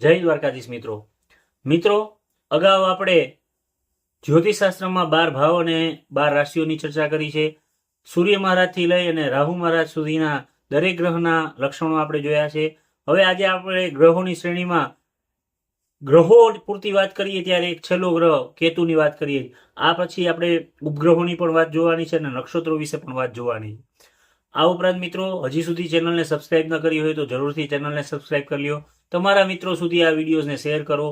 જય દ્વારકાધીશ મિત્રો. મિત્રો, અગાઉ આપણે જ્યોતિષશાસ્ત્રમાં બાર ભાવ અને બાર રાશિઓની ચર્ચા કરી છે. સૂર્ય મહારાજથી લઈ અને રાહુ મહારાજ સુધીના દરેક ગ્રહના લક્ષણો આપણે જોયા છે. હવે આજે આપણે ગ્રહોની શ્રેણીમાં ગ્રહો પૂરતી વાત કરીએ ત્યારે એક છેલ્લો ગ્રહ કેતુની વાત કરીએ. આ પછી આપણે ઉપગ્રહોની પણ વાત જોવાની છે અને નક્ષત્રો વિશે પણ વાત જોવાની. આ ઉપરાંત મિત્રો, હજી સુધી ચેનલને સબસ્ક્રાઇબ ન કરી હોય તો જરૂરથી ચેનલને સબસ્ક્રાઇબ કરી લ્યો. તમારા મિત્રો સુધી આ વિડીયોઝને શેર કરો.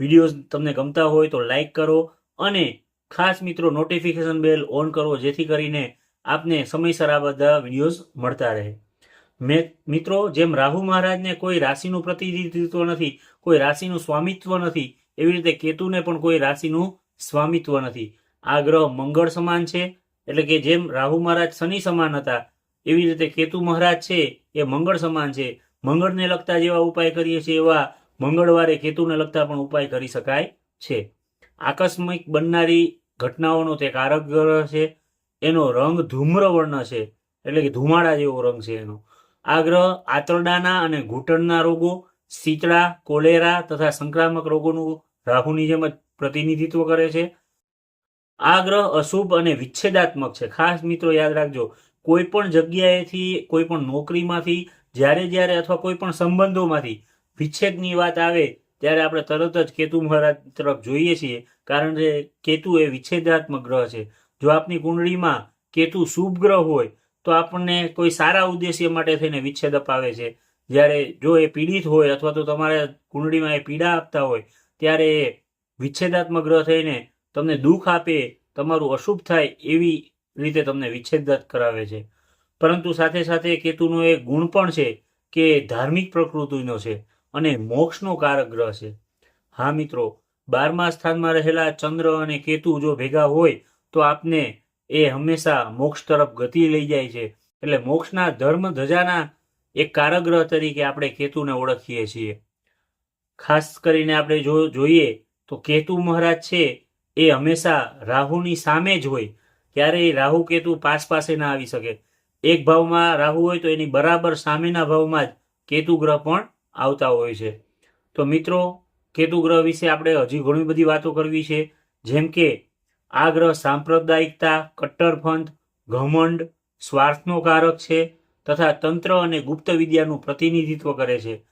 વિડીયોઝ તમને ગમતા હોય તો લાઈક કરો અને ખાસ મિત્રો નોટિફિકેશન બેલ ઓન કરો, જેથી કરીને આપને સમયસર આ બધા વિડીયોઝ મળતા રહે. મેં, મિત્રો, જેમ રાહુ મહારાજને કોઈ રાશિનું પ્રતિનિધિત્વ નથી, કોઈ રાશિનું સ્વામિત્વ નથી, એવી રીતે કેતુને પણ કોઈ રાશિનું સ્વામિત્વ નથી. આ ગ્રહ મંગળ સમાન છે, એટલે કે જેમ રાહુ મહારાજ શનિ સમાન હતા, એવી રીતે કેતુ મહારાજ છે, એ મંગળ સમાન છે. મંગળને લગતા જેવા ઉપાય કરીએ છીએ એવા મંગળવારે કેતુને લગતા પણ ઉપાય કરી શકાય છે. આકસ્મિક બનનારી ઘટનાઓનો તે કારક ગ્રહ છે. એનો રંગ ધૂમ્ર વર્ણ છે. એટલે કે ધુમાડા જેવો રંગ છે એનો. આ ગ્રહ આંતરડાના અને ઘૂંટણના રોગો, શીતળા, કોલેરા તથા સંક્રામક રોગોનું રાહુની જેમ જ પ્રતિનિધિત્વ કરે છે. આ ગ્રહ અશુભ અને વિચ્છેદાત્મક છે. ખાસ મિત્રો યાદ રાખજો, કોઈ પણ જગ્યાએથી, કોઈ પણ નોકરીમાંથી જ્યારે જ્યારે અથવા કોઈ પણ સંબંધોમાંથી વિચ્છેદની વાત આવે, ત્યારે આપણે તરત જ કેતુ મહારાજ તરફ જોઈએ છીએ. કારણ કે કેતુ એ વિચ્છેદાત્મક ગ્રહ છે. જો આપની કુંડળીમાં કેતુ શુભ ગ્રહ હોય, તો આપણને કોઈ સારા ઉદ્દેશ્ય માટે થઈને વિચ્છેદ અપાવે છે. જ્યારે જો એ પીડિત હોય અથવા તો તમારા કુંડળીમાં એ પીડા આપતા હોય, ત્યારે એ વિચ્છેદાત્મક ગ્રહ થઈને તમને દુઃખ આપે, તમારું અશુભ થાય એવી રીતે તમને વિચ્છેદ કરાવે છે. પરંતુ સાથે સાથે કેતુનો એક ગુણ પણ છે કે ધાર્મિક પ્રકૃતિનો છે અને મોક્ષનો કારક ગ્રહ છે. હા મિત્રો, બારમા સ્થાનમાં રહેલા ચંદ્ર અને કેતુ જો ભેગા હોય તો આપને એ હંમેશા મોક્ષ તરફ ગતિ લઈ જાય છે. એટલે મોક્ષના ધર્મ ધજાના એક કારગ્રહ તરીકે આપણે કેતુને ઓળખીએ છીએ. ખાસ કરીને આપણે જો જોઈએ તો કેતુ મહારાજ છે એ હંમેશા રાહુની સામે જ હોય. ક્યારેય રાહુ કેતુ પાસ પાસે ના આવી શકે. એક ભાવમાં રાહુ હોય તો એની બરાબર સામેના ભાવમાં જ કેતુ ગ્રહ પણ આવતા હોય છે. તો મિત્રો, કેતુ ગ્રહ વિશે આપણે હજી ઘણી બધી વાતો કરવી છે. જેમ કે, આ ગ્રહ સાંપ્રદાયિકતા, કટ્ટરપંથ, ઘમંડ, સ્વાર્થનો કારક છે તથા તંત્ર અને ગુપ્ત વિદ્યાનું પ્રતિનિધિત્વ કરે છે.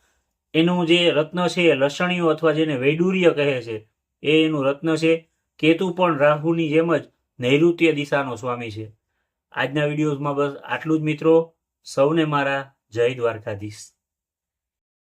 એનું જે રત્ન છે એ લસણીઓ અથવા જેને વૈડુર્ય કહે છે, એ એનું રત્ન છે. કેતુ પણ રાહુની જેમ જ નૈઋત્ય દિશાનો સ્વામી છે. આજના વિડીયોઝમાં બસ આટલું જ મિત્રો. સૌને મારા જય દ્વારકાધીશ.